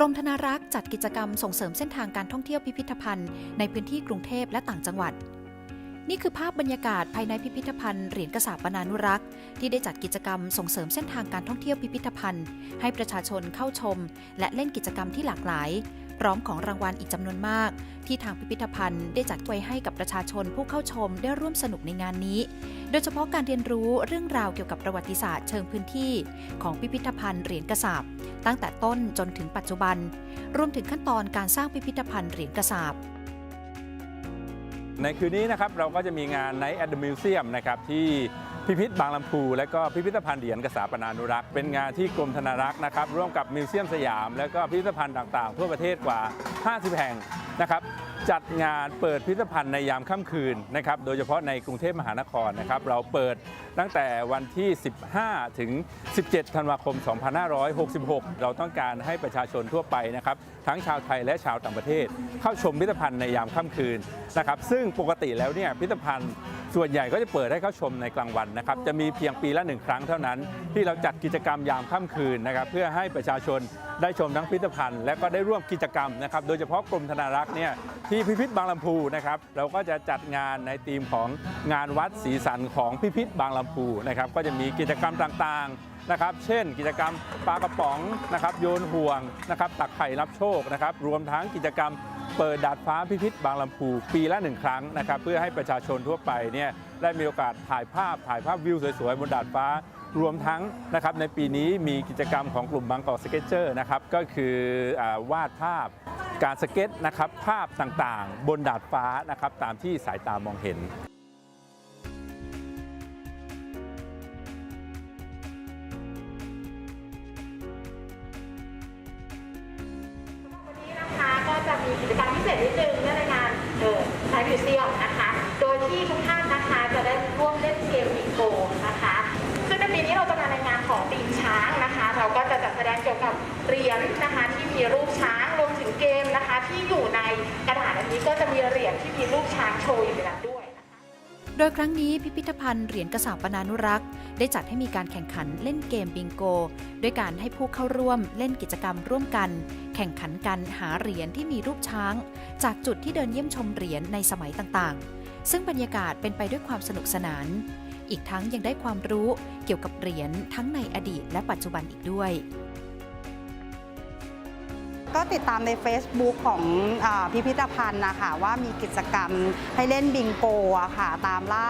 รมธนารักษ์จัดกิจกรรมส่งเสริมเส้นทางการท่องเที่ยวพิพิธภัณฑ์ในพื้นที่กรุงเทพและต่างจังหวัด นี่คือภาพบรรยากาศภายในพิพิธภัณฑ์เหรียญกษาปนานุรักษ์ ที่ได้จัดกิจกรรมส่งเสริมเส้นทางการท่องเที่ยวพิพิธภัณฑ์ ให้ประชาชนเข้าชม และเล่นกิจกรรมที่หลากหลาย พร้อมของรางวัลอีกจำนวนมาก ที่ทางพิพิธภัณฑ์ได้จัดไว้ให้กับประชาชนผู้เข้าชมได้ร่วมสนุกในงานนี้ โดยเฉพาะการเรียนรู้เรื่องราวเกี่ยวกับประวัติศาสตร์เชิงพื้นที่ ของพิพิธภัณฑ์เหรียญกระสาบตั้งแต่ต้นจนถึงปัจจุบัน รวมถึงขั้นตอนการสร้างพิพิธภัณฑ์เหรียญกระสาบในคืนนี้นะครับเราก็จะมีงาน Night at the Museum นะครับที่ พิพิธบางลำพูและก็พิพิธภัณฑ์เหรียญกษาปนานุรักษ์ เป็นงานที่กรมธนารักษ์นะครับร่วมกับมิวเซียมสยาม และก็พิพิธภัณฑ์ต่างๆ ทั่วประเทศกว่า 50 แห่งนะครับจัดงานเปิดพิพิธภัณฑ์ในยามค่ำคืนนะครับโดยเฉพาะในกรุงเทพมหานครนะครับเราเปิดตั้งแต่วันที่ 15 ถึง 17 ธันวาคม 2566 เราต้องการให้ประชาชนทั่วไปนะครับทั้งชาวไทยและชาวต่างประเทศ เข้าชมพิพิธภัณฑ์ในยามค่ำคืนนะครับซึ่งปกติแล้วเนี่ยพิพิธภัณฑ์ ส่วนใหญ่ก็จะเปิดให้เข้าชมในกลางวันนะครับ จะมีเพียงปีละหนึ่งครั้งเท่านั้น ที่เราจัดกิจกรรมยามค่ำคืนนะครับ เพื่อให้ประชาชนได้ชมทั้งพิพิธภัณฑ์ และก็ได้ร่วมกิจกรรมนะครับ โดยเฉพาะกรมธนารักษ์เนี่ยที่พิพิธบางลำพูนะครับ เราก็จะจัดงานในธีมของงานวัดสีสันของพิพิธบางลำพูนะครับ ก็จะมีกิจกรรมต่างๆนะครับเช่นกิจกรรมปลากระป๋องนะครับโยนห่วงนะครับตักไข่รับโชคนะครับรวมทั้งกิจกรรม เปิดดาดฟ้าพิพิธบางลำพูปีละหนึ่งครั้งนะครับเพื่อให้ประชาชนทั่วไปเนี่ยได้มีโอกาสถ่ายภาพถ่ายภาพวิวสวยๆบนดาดฟ้ารวมทั้งนะครับในปีนี้มีกิจกรรมของกลุ่มบางกอกสเก็ตเจอร์นะครับก็คืออวาดภาพการสเก็ตนะครับภาพต่างๆ บนดาดฟ้านะครับตามที่สายตามองเห็น มีกิจกรรมพิเศษนิดนึงเนื่องในงานเออไทยมิวเซียมนะคะ โดยที่ทุกท่านนะคะจะได้ร่วมเล่นเกมบิงโกนะคะ ซึ่งในปีนี้เราจะมาในงานของตีมช้างนะคะ เราก็จะจัดแสดงเกี่ยวกับเหรียญนะคะที่มีรูปช้างรวมถึงเกมนะคะ ที่อยู่ในกระดาษอันนี้ก็จะมีเหรียญที่มีรูปช้างโชว์อยู่แล้ว ดยครั้งนี้พิพิธภัณฑ์เหรียญกษาปนานุรักษ์ ได้จัดให้มีการแข่งขันเล่นเกมบิงโก ด้วยการให้ผู้เข้าร่วมเล่นกิจกรรมร่วมกัน แข่งขันกันหาเหรียญที่มีรูปช้าง จากจุดที่เดินเยี่ยมชมเหรียญในสมัยต่างๆ ซึ่งบรรยากาศเป็นไปด้วยความสนุกสนาน อีกทั้งยังได้ความรู้เกี่ยวกับเหรียญทั้งในอดีตและปัจจุบันอีกด้วย ก็ติดตามใน Facebook ของอพิพิธภัณฑ์นะคะว่ามีกิจกรรมให้เล่นบิงโกอะค่ะตามล่า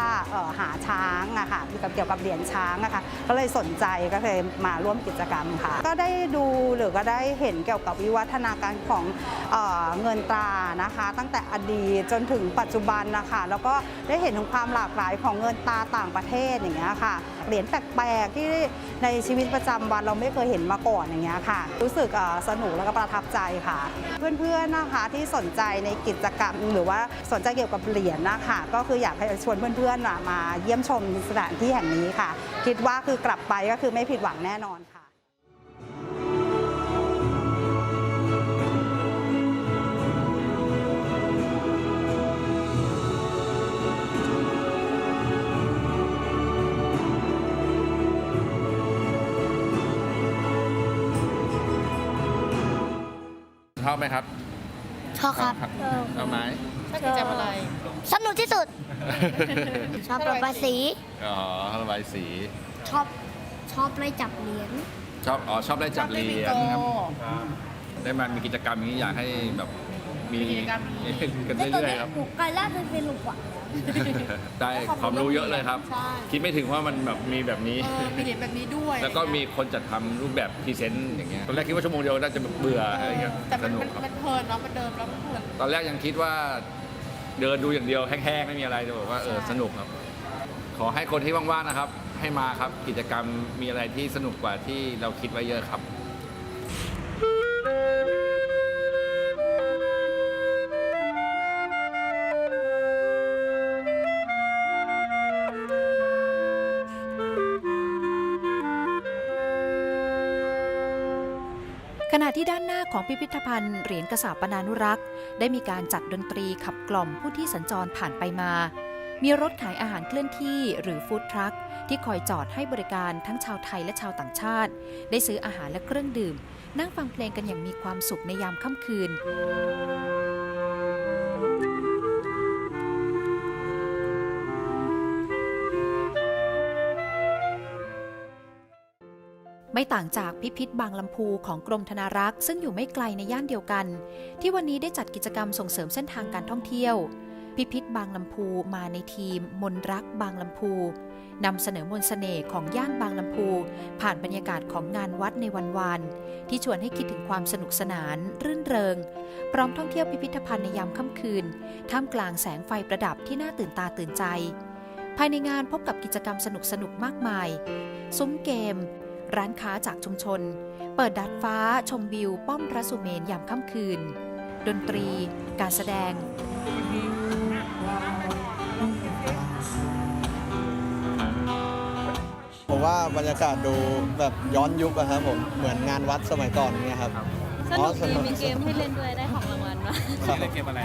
หาช้างอะค่ะเกี่ยวกับเกี่ยวกับเหรียญช้างอะค่ะก็เลยสนใจก็เลยมาร่วมกิจกรรมค่ะ ก็ได้ดูหรือก็ได้เห็นเกี่ยวกับวิวัฒนาการของเออเงินตรานะคะ ตั้งแต่อดีตจนถึงปัจจุบันนะคะแล้วก็ได้เห็นถึงความหลากหลายของเงินตราต่างประเทศอย่างเงี้ยค่ะ เหรียญแปลกๆที่ในชีวิตประจำวันเราไม่เคยเห็นมาก่อนอย่างเงี้ยค่ะ รู้สึกสนุกแล้วก็ประทับใจค่ะ เพื่อนๆนะคะที่สนใจในกิจกรรม หรือว่าสนใจเกี่ยวกับเหรียญนะคะก็คืออยากให้ชวนเพื่อนๆมาเยี่ยมชมสถานที่แห่งนี้ค่ะ คิดว่าคือกลับไปก็คือไม่ผิดหวังแน่นอนค่ะ ชอบไหมครับชอบครับ ชอบไหมชอบกิจกรรมอะไร สนุกที่สุด ชอบระบายสี อ๋อระบายสี ชอบชอบไล่จับเหรียญชอบอ๋อชอบได้จับเหรียญครับ ได้มามีกิจกรรมอย่างนี้อยากให้แบบมีกันได้ตัวเรื่อยนี้ๆครับหนูกลายล่าเป็นเป็นหนุกว่ะ ได้ความรู้เยอะเลยครับคิดไม่ถึงว่ามันแบบมีแบบนี้ เออมีเหรียญแบบนี้ด้วยแล้วก็มีคนจัดทำรูปแบบพรีเซนต์อย่างเงี้ยตอนแรกคิดว่าชั่วโมงเดียวน่าจะเบื่ออะไรอย่างเงี้ยแต่สมันนุกมันครับ มันเพลินเนาะมันเดิมแล้วมันเพลิน ตอนแรกยังคิดว่าเดินดูอย่างเดียวแห้งๆไม่มีอะไรจะบอกว่าเออใช่ สนุกครับ ขอให้คนที่ว่างๆนะครับ ให้มาครับกิจกรรมมีอะไรที่สนุกกว่าที่เราคิดไว้เยอะครับ ขณะที่ด้านหน้าของพิพิธภัณฑ์เหรียญกระสาปนานุรักษ์ ได้มีการจัดดนตรีขับกล่อมผู้ที่สัญจรผ่านไปมา มีรถขายอาหารเคลื่อนที่หรือฟู้ดทรัคที่คอยจอดให้บริการทั้งชาวไทยและชาวต่างชาติ ได้ซื้ออาหารและเครื่องดื่ม นั่งฟังเพลงกันอย่างมีความสุขในยามค่ำคืน ไม่ต่างจากพิพิธบางลำพูของกรมธนารักษ์ซึ่งอยู่ไม่ไกลในย่านเดียวกัน ที่วันนี้ได้จัดกิจกรรมส่งเสริมเส้นทางการท่องเที่ยว พิพิธบางลำพูมาในทีม มนรักบางลำพูนำเสนอมนต์เสน่ห์ของย่านบางลำพู ผ่านบรรยากาศของงานวัดในวันวาน ที่ชวนให้คิดถึงความสนุกสนาน รื่นเริง พร้อมท่องเที่ยวพิพิธภัณฑ์ในยามค่ำคืน ท่ามกลางแสงไฟประดับที่น่าตื่นตาตื่นใจ ภายในงานพบกับกิจกรรมสนุกสนุกๆมากมาย ซุ้มเกม ร้านค้าจากชุมชน เปิดดัดฟ้าชมวิว ป้อมพระสุเมนยามค่ำคืน ดนตรี การแสดง ผมว่าบรรยากาศดูแบบย้อนยุคอะครับผมเหมือนงานวัดสมัยก่อนเนี่ยครับสนุกดีมีเกมให้เล่นด้วยได้ของรางวัลมาครับเล่นเกมอะไร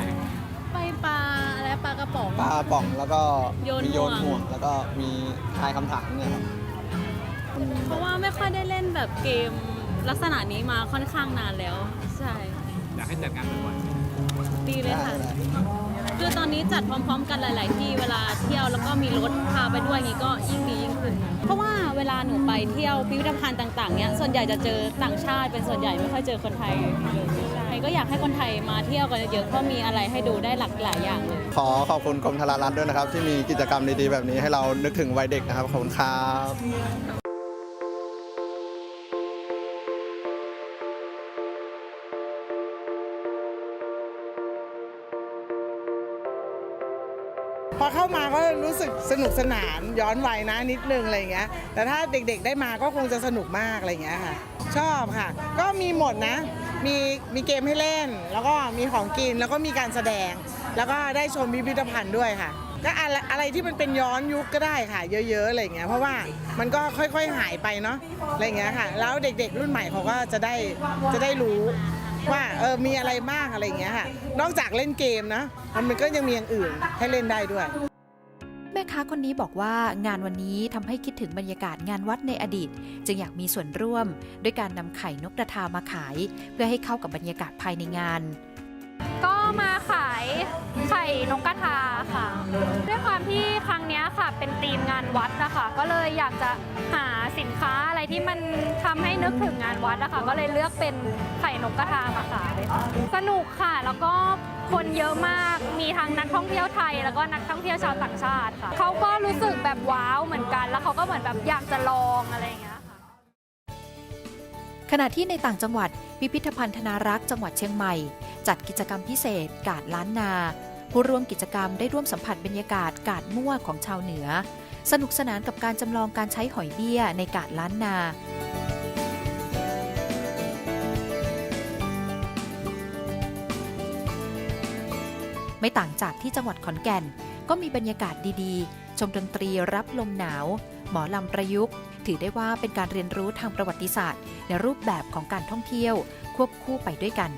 ไปปลาอะไรปลากระป๋องปลาป่องแล้วก็โยนมีโยนห่วงห่วงแล้วก็มีทายคำถามเนี่ยครับ เพราะว่าไม่ค่อยได้เล่นแบบเกมลักษณะนี้มาค่อนข้างนานแล้ว ใช่อยากให้จัดงานบ่อยดีเลยค่ะ คือตอนนี้จัดพร้อม ๆ กันหลาย ๆ ที่เวลาเที่ยวแล้วก็มีรถพาไปด้วยอย่างนี้ก็ยิ่งดียิ่งขึ้น เพราะว่าเวลาหนูไปเที่ยวพิพิธภัณฑ์ต่าง ๆเนี้ยส่วนใหญ่จะเจอต่างชาติเป็นส่วนใหญ่ไม่ค่อยเจอคนไทยเลยใช่ก็อยากให้คนไทยมาเที่ยวกันเยอะๆเพราะมีอะไรให้ดูได้หลากหลายอย่างเลย ขอขอบคุณกรมธนารักษ์ด้วยนะครับ ที่มีกิจกรรมดีๆแบบนี้ให้เรานึกถึงวัยเด็กนะครับขอบคุณครับ พอเข้ามาก็รู้สึกสนุกสนานย้อนวัยนะนิดนึงอะไรอย่างเงี้ย แต่ถ้าเด็กๆได้มาก็คงจะสนุกมากอะไรอย่างเงี้ยค่ะ ชอบค่ะ ก็มีหมดนะ มีมีเกมให้เล่น แล้วก็มีของกินแล้วก็มีการแสดง แล้วก็ได้ชมพิพิธภัณฑ์ด้วยค่ะ ก็อะไรอะไรที่มันเป็นย้อนยุคก็ได้ค่ะ เยอะๆอะไรอย่างเงี้ยเพราะว่ามันก็ค่อยๆหายไปเนาะอะไรอย่างเงี้ยค่ะ แล้วเด็กๆรุ่นใหม่เขาก็จะได้จะได้รู้ ว่าเออมีอะไรบ้างอะไรอย่างเงี้ยค่ะนอกจากเล่นเกมนะมันก็ยังมีอย่างอื่นให้เล่นได้ด้วย แม่ค้าคนนี้บอกว่างานวันนี้ทำให้คิดถึงบรรยากาศงานวัดในอดีต จึงอยากมีส่วนร่วม ด้วยการนำไข่นกกระทามาขาย เพื่อให้เข้ากับบรรยากาศภายในงาน ก็ มาขายไข่นกกระทาค่ะ ด้วยความที่ครั้งนี้ค่ะเป็นธีมงานวัดนะคะก็เลยอยากจะหาสินค้าอะไรที่มันทำให้นึกถึงงานวัดนะคะก็เลยเลือกเป็นไข่นกกระทามาขายสนุกค่ะแล้วก็คนเยอะมากมีทั้งนักท่องเที่ยวไทย แล้วก็นักท่องเที่ยวชาวต่างชาติค่ะเขาก็รู้สึกแบบว้าวเหมือนกัน แล้วเขาก็เหมือนแบบอยากจะลองอะไรอย่างเงี้ย ขณะที่ในต่างจังหวัด พิพิธภัณฑ์ธนารักษ์จังหวัดเชียงใหม่ จัดกิจกรรมพิเศษ กาดล้านนา ผู้ร่วมกิจกรรมได้ร่วมสัมผัสบรรยากาศกาดมั่วของชาวเหนือ สนุกสนานกับการจำลองการใช้หอยเบี้ยในกาดล้านนาไม่ต่างจากที่จังหวัดขอนแก่น ก็มีบรรยากาศดีๆ ชมดนตรีรับลมหนาว หมอลำประยุกต์ ถือได้ว่าเป็นการเรียนรู้ทางประวัติศาสตร์ ในรูปแบบของการท่องเที่ยว ควบคู่ไปด้วยกัน